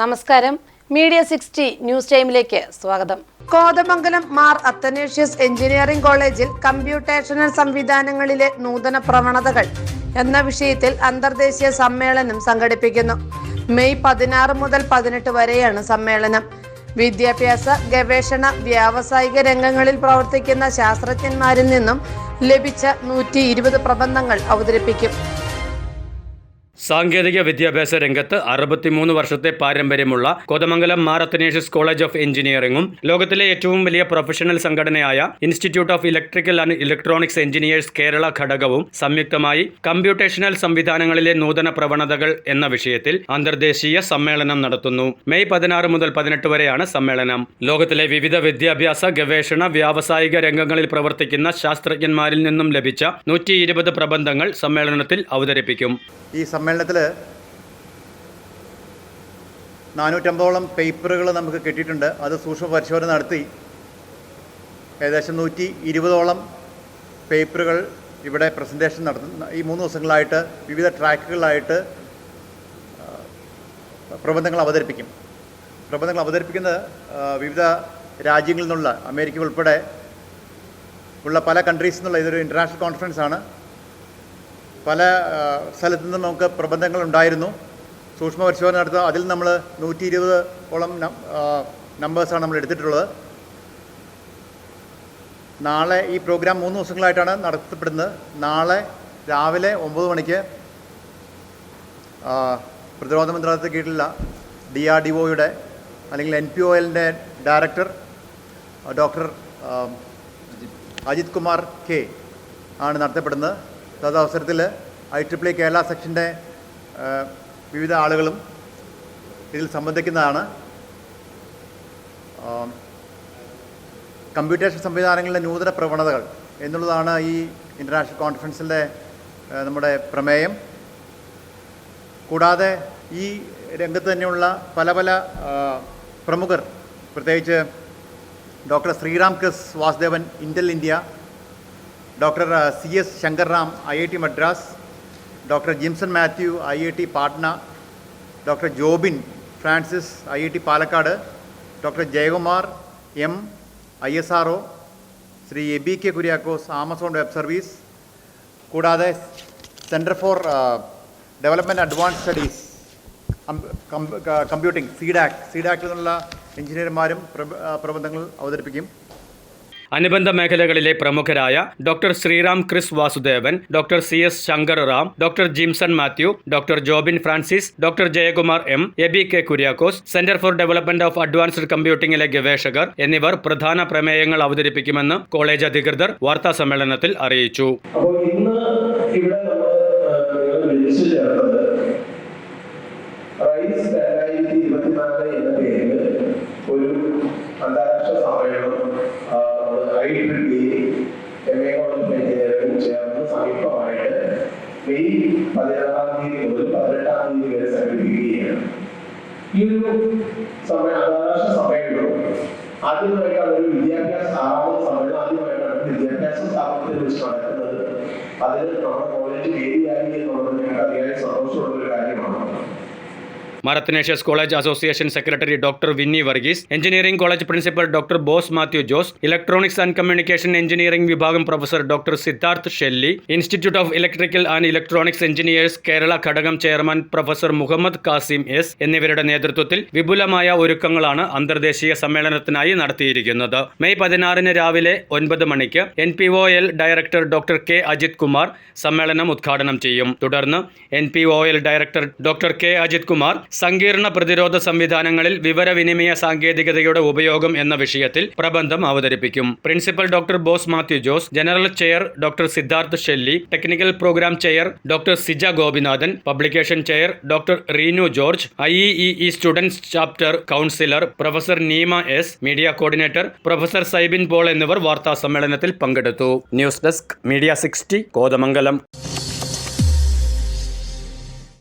നമസ്കാരം. Media sixty news ടൈമിലേക്ക് സ്വാഗതം. കോതമംഗലം മാർ അത്തനേഷ്യസ് എഞ്ചിനീയറിംഗ് കോളേജിൽ കമ്പ്യൂട്ടേഷണൽ സംവിധാനങ്ങളിലെ നൂതന പ്രവണതകൾ എന്ന വിഷയത്തിൽ അന്തർദേശീയ സമ്മേളനം സംഘടിപ്പിക്കുന്നു. മെയ് പതിനാറ് മുതൽ പതിനെട്ട് വരെയാണ് സമ്മേളനം. വിദ്യാഭ്യാസ ഗവേഷണ വ്യാവസായിക രംഗങ്ങളിൽ പ്രവർത്തിക്കുന്ന ശാസ്ത്രജ്ഞന്മാരിൽ നിന്നും ലഭിച്ച നൂറ്റി പ്രബന്ധങ്ങൾ അവതരിപ്പിക്കും. സാങ്കേതിക വിദ്യാഭ്യാസ രംഗത്ത് അറുപത്തിമൂന്ന് വർഷത്തെ പാരമ്പര്യമുള്ള കോതമംഗലം മാർ അത്തനേഷ്യസ് കോളേജ് ഓഫ് എഞ്ചിനീയറിംഗും ലോകത്തിലെ ഏറ്റവും വലിയ പ്രൊഫഷണൽ സംഘടനയായ institute of electrical and electronics engineers Kerala ഘടകവും സംയുക്തമായി കമ്പ്യൂട്ടേഷണൽ സംവിധാനങ്ങളിലെ നൂതന പ്രവണതകൾ എന്ന വിഷയത്തിൽ അന്തർദേശീയ സമ്മേളനം നടത്തുന്നു. മെയ് പതിനാറ് മുതൽ പതിനെട്ട് വരെയാണ് സമ്മേളനം. ലോകത്തിലെ വിവിധ വിദ്യാഭ്യാസ ഗവേഷണ വ്യാവസായിക രംഗങ്ങളിൽ പ്രവർത്തിക്കുന്ന ശാസ്ത്രജ്ഞന്മാരിൽ നിന്നും ലഭിച്ച നൂറ്റി പ്രബന്ധങ്ങൾ സമ്മേളനത്തിൽ അവതരിപ്പിക്കും. ഈ സമ്മേളനത്തിൽ നാനൂറ്റമ്പതോളം പേപ്പറുകൾ നമുക്ക് കിട്ടിയിട്ടുണ്ട്. അത് സൂക്ഷ്മ പരിശോധന നടത്തി. ഏകദേശം നൂറ്റി ഇരുപതോളം പേപ്പറുകൾ ഇവിടെ പ്രസന്റേഷൻ നടത്തുന്ന ഈ മൂന്ന് ദിവസങ്ങളായിട്ട് വിവിധ ട്രാക്കുകളായിട്ട് പ്രബന്ധങ്ങൾ അവതരിപ്പിക്കും. പ്രബന്ധങ്ങൾ അവതരിപ്പിക്കുന്നത് വിവിധ രാജ്യങ്ങളിൽ നിന്നുള്ള അമേരിക്ക ഉൾപ്പെടെ ഉള്ള പല കൺട്രീസിൽ നിന്നുള്ള ഇതൊരു ഇന്റർനാഷണൽ കോൺഫറൻസ് ആണ്. പല സ്ഥലത്തു നിന്നും നമുക്ക് പ്രബന്ധങ്ങൾ ഉണ്ടായിരുന്നു സൂക്ഷ്മ പരിശോധന നടത്തുക അതിൽ നമ്മൾ നൂറ്റി ഇരുപത് ഓളം നമ്പേഴ്സാണ് നമ്മൾ എടുത്തിട്ടുള്ളത്. നാളെ ഈ പ്രോഗ്രാം മൂന്ന് ദിവസങ്ങളായിട്ടാണ് നടത്തപ്പെടുന്നത്. നാളെ രാവിലെ ഒമ്പത് മണിക്ക് പ്രതിരോധ മന്ത്രാലയത്തിന് കീഴിലുള്ള ഡി ആർ ഡി ഒയുടെ അല്ലെങ്കിൽ എൻ പി ഒ എല്ലിന്റെ director doctor Ajith Kumar K ആണ് നടത്തപ്പെടുന്നത്. തദവസരത്തിൽ ഐ ട്രിപ്പിൾ കേരള സെക്ഷന്റെ വിവിധ ആളുകളും ഇതിൽ സംബന്ധിക്കുന്നതാണ്. കമ്പ്യൂട്ടേഷൻ സംവിധാനങ്ങളിലെ നൂതന പ്രവണതകൾ എന്നുള്ളതാണ് ഈ ഇന്റർനാഷണൽ കോൺഫറൻസിന്റെ നമ്മുടെ പ്രമേയം. കൂടാതെ ഈ രംഗത്ത് തന്നെയുള്ള പല പല പ്രമുഖർ പ്രത്യേകിച്ച് doctor Sriram Kris Vasudevan Intel India doctor C S Shankarram I I T Madras doctor Jimson Mathew I I T Patna doctor Jobin Francis I I T Palakkad doctor Jayakumar M I S R O Shri A B K Kuriakose Amazon web service കൂടാതെ centre for development advance studies computing CDAC സീഡാക്കിൽ നിന്നുള്ള എഞ്ചിനീയർമാരും പ്രബ- പ്രബന്ധങ്ങൾ അവതരിപ്പിക്കും. അനുബന്ധ മേഖലകളിലെ പ്രമുഖരായ doctor Sriram Kris Vasudevan doctor C S Shankar Ram doctor Jimson Mathew doctor Jobin Francis doctor Jayakumar M A B K Kuriakose centre for development of advanced കമ്പ്യൂട്ടിംഗിലെ ഗവേഷകർ എന്നിവർ പ്രധാന പ്രമേയങ്ങൾ അവതരിപ്പിക്കുമെന്ന് കോളേജ് അധികൃതർ വാർത്താ സമ്മേളനത്തിൽ അറിയിച്ചു ഒരു അന്താരാഷ്ട്ര സമ്മേളനം ഐ ട്രിപ്പിൾ എം ചേർന്ന് സമീപമായിട്ട് മെയ് പതിനാറാം തീയതി മുതൽ പതിനെട്ടാം തീയതി വരെ സംഘടിപ്പിക്കുകയാണ്. ഈ ഒരു സമയ അന്താരാഷ്ട്ര സമ്മേളനം ആദ്യമായിട്ടാണ് ഒരു വിദ്യാഭ്യാസ ആറാമത് സമ്മേളനം ആദ്യമായിട്ടാണ് വിദ്യാഭ്യാസ സ്ഥാപനത്തിൽ വെച്ച് നടക്കുന്നത്. അതിന് നമ്മുടെ കോളേജ് വേദിയായി എന്നുള്ളത് Mar Athanasius college association secretary doctor Vinny Varghese engineering college principal doctor Bose Mathew Jose electronics and communication engineering വിഭാഗം professor doctor Siddharth Shelly institute of electrical and electronics engineers Kerala ഘടകം chairman professor Muhammad Kasim S എന്നിവരുടെ നേതൃത്വത്തിൽ വിപുലമായ ഒരുക്കങ്ങളാണ് അന്തർദേശീയ സമ്മേളനത്തിനായി നടത്തിയിരിക്കുന്നത്. May പതിനാറിന് രാവിലെ ഒൻപത് മണിക്ക് N P O L director doctor K Ajith Kumar സമ്മേളനം ഉദ്ഘാടനം ചെയ്യും. തുടർന്ന് N P O L director doctor K Ajith Kumar സങ്കീർണ പ്രതിരോധ സംവിധാനങ്ങളിൽ വിവരവിനിമയ സാങ്കേതികതയുടെ ഉപയോഗം എന്ന വിഷയത്തിൽ പ്രബന്ധം അവതരിപ്പിക്കും. Principal doctor Bose Mathew Jose general chair doctor Siddharth Shelly technical programme chair doctor Sija Gopinathan publication chair doctor Reenu George I E students chapter counsellor professor Neema S media coordinator professor Saibin Paul എന്നിവർ വാർത്താ സമ്മേളനത്തിൽ പങ്കെടുത്തു. News desk media sixty Kothamangalam.